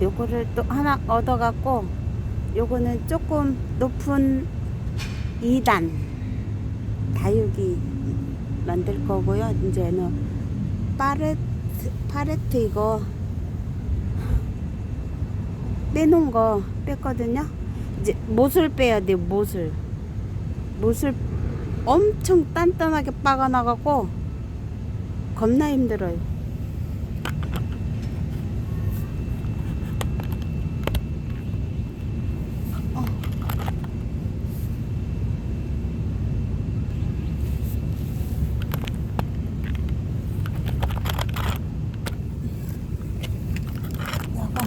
요거를 또 하나 얻어갖고 요거는 조금 높은 2단 다육이 만들 거고요. 이제는 파레트, 파레트 이거 빼놓은 거 뺐거든요. 이제 못을 빼야 돼요. 못을. 못을 엄청 단단하게 빠가나갖고 겁나 힘들어요. 어. 여가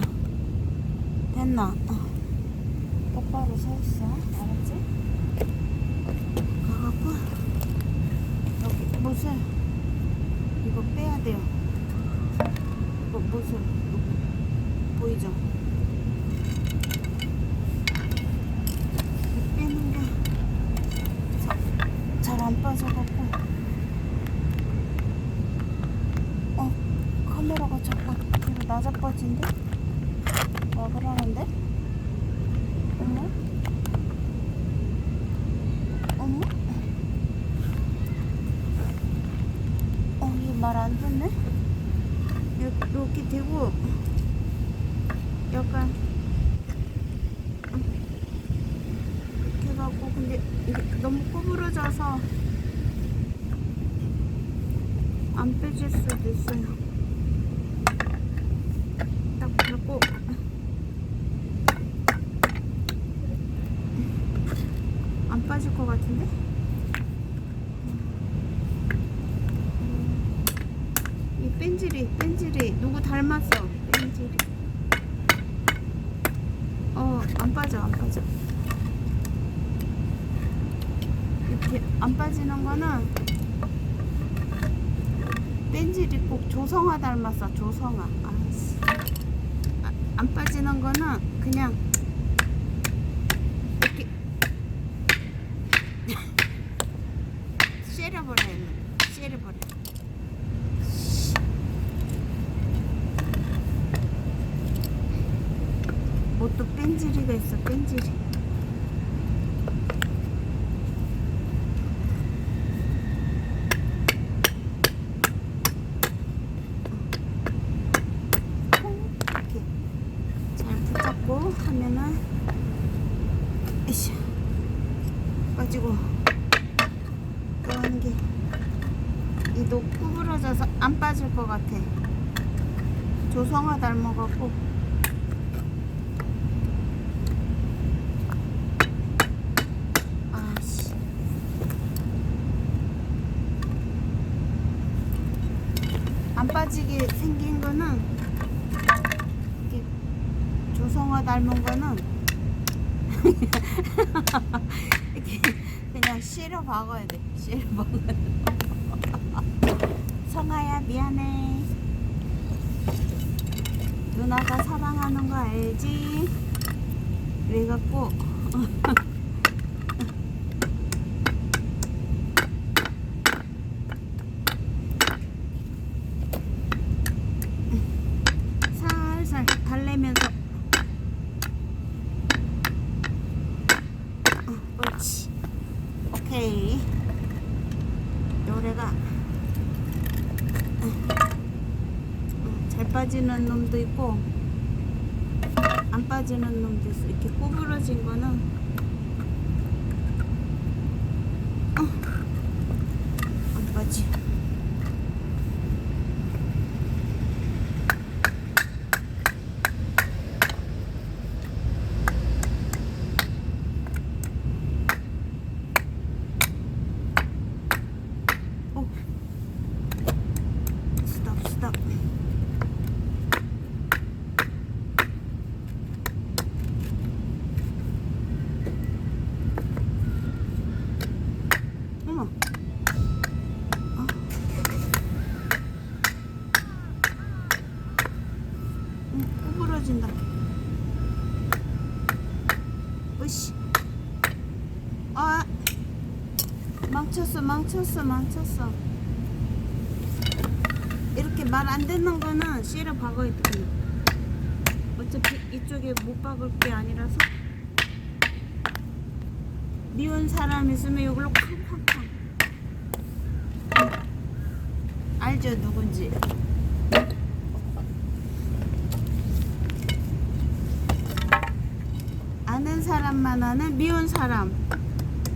됐나? 어. 똑바로 서 있어. 알았지? 가갖고 여기 못을 이거 빼야 돼요. 못을 여기 보이죠? 이 빼는 게 잘 안 빠져갖고 어 카메라가 자꾸 뒤로 낮아빠진데? 왜 그러는데? 어머? 어머? 어, 이거 말안 듣네? 여- 여기 대고 약간 음, 이렇게 해갖고 근데 너무 구부러져서 안 빼질 수도 있어요. 딱 잡고 안 빠질 것 같은데? 이 뺀질이 뺀질이. 누구 닮았어? 뺀질이. 어안 빠져 안 빠져. 이렇게 안 빠지는 거는 뺀질이 꼭 조성아 닮았어 조성아. 아, 안 빠지는 거는 그냥 이렇게 쉐려버려야 돼 쉐려버려 뭐또 있어 뺀질이. 이렇게 잘 붙잡고 하면은 에이씨. 빠지고 또 하는 게 이도 구부러져서 안 빠질 것 같아. 조성아 닮아갖고 아씨 안 빠지게 생긴 거는 이렇게 조성아 닮은 거는 이렇게 그냥 실어 박아야 돼. 실어 박아. 성아야 미안해. 누나가 사랑하는 거 알지? 그래갖고 살살 달래면서 어, 옳지 오케이 노래가 어, 잘 빠지는 놈도 있고 안 빠지는 놈도 있어. 이렇게 구부러진 거는 어, 안 빠지 오. 스톱 스톱 어머 어. 응, 구부러진다 으씨 아 망쳤어 망쳤어 망쳤어. 이렇게 말 안 듣는 거는 씨를 박아야 돼. 어차피 이쪽에 못 박을 게 아니라서. 미운 사람 있으면 이걸로 쾅쾅쾅 알죠 누군지? 아는 사람만 아는 미운 사람.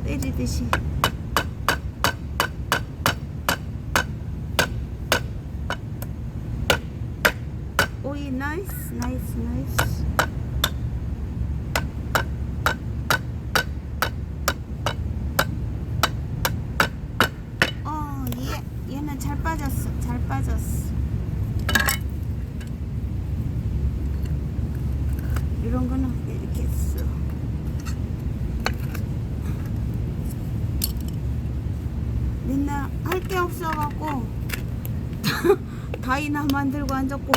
때리듯이 오이 나이스 나이스 나이스 어, 거는 이렇게 써. 맨날 할 게 없어갖고 다이나 만들고 앉았고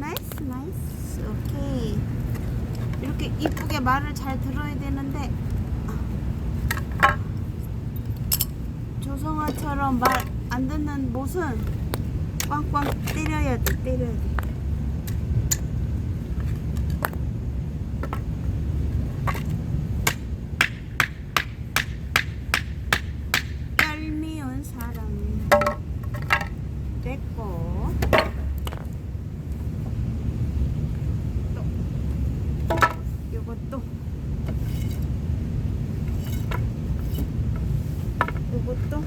나이스 나이스 오케이 이렇게 이쁘게 말을 잘 들어야 되는데. 조성아처럼 말 안 듣는 못은 꽝꽝 때려야 돼 때려야 돼 얄미운 사람 됐고 또 요것도. 요것도.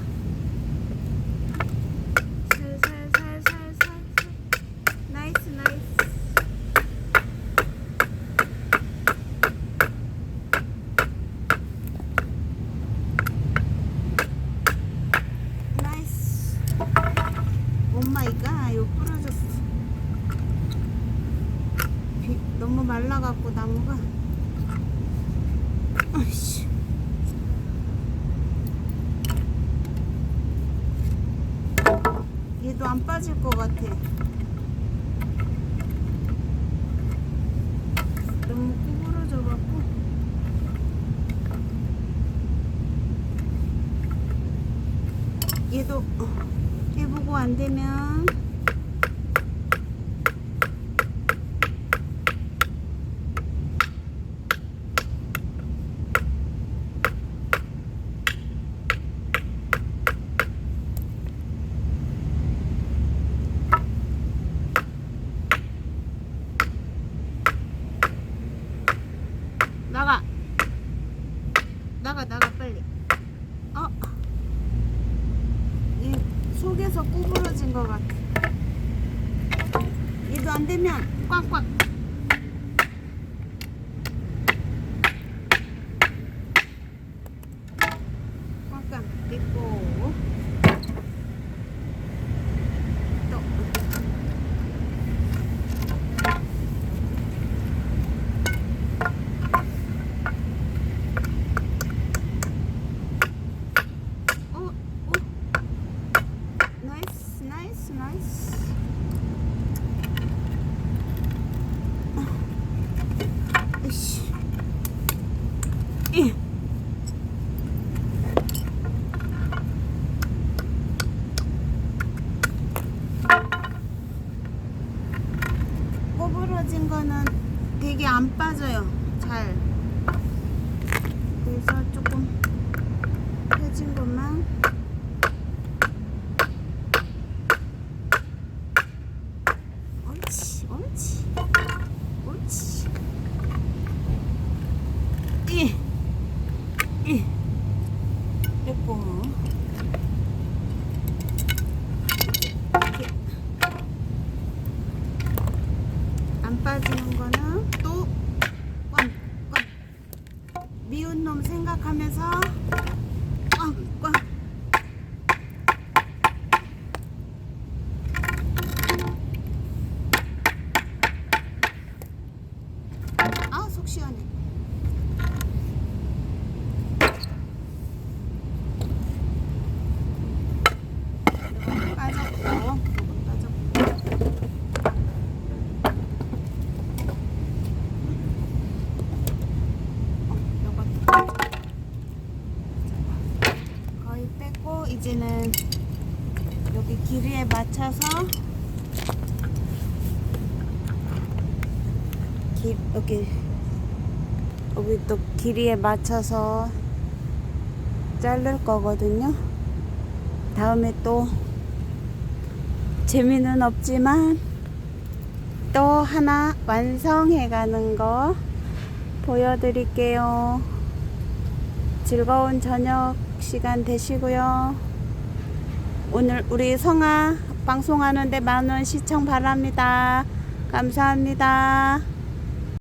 살살살살살 나이스 나이스. 나이스. 오마이갓 이거 부러졌어. 비, 너무 말라갖고 나무가 아이씨 빠질 것 같아. 너무 구부러져갖고. 얘도 어, 해보고 안 되면 나가 나가 나가 빨리 어? 이 속에서 구부러진 것 같아. 얘도 안 되면 꽉꽉 됐고 또 어, 어. 나이스, 나이스, 나이스. 아, 으이씨. 이. 꼬부러진 거는 되게 안 빠져요. 잘. 그래서 조금 펴진 것만 옳지 옳지 옳지 이, 이 됐고 이렇게 안 빠지는 거는 또 꽝, 꽝. 미운 놈 생각하면서 꽝, 꽝. 아, 속 시원해. 어, 빼고 이제는 여기 길이에 맞춰서 길, 여기 여기 또 길이에 맞춰서 자를 거거든요. 다음에 또 재미는 없지만 또 하나 완성해 가는 거 보여드릴게요. 즐거운 저녁 시간 되시고요. 오늘 우리 성아 방송하는데 많은 시청 바랍니다. 감사합니다.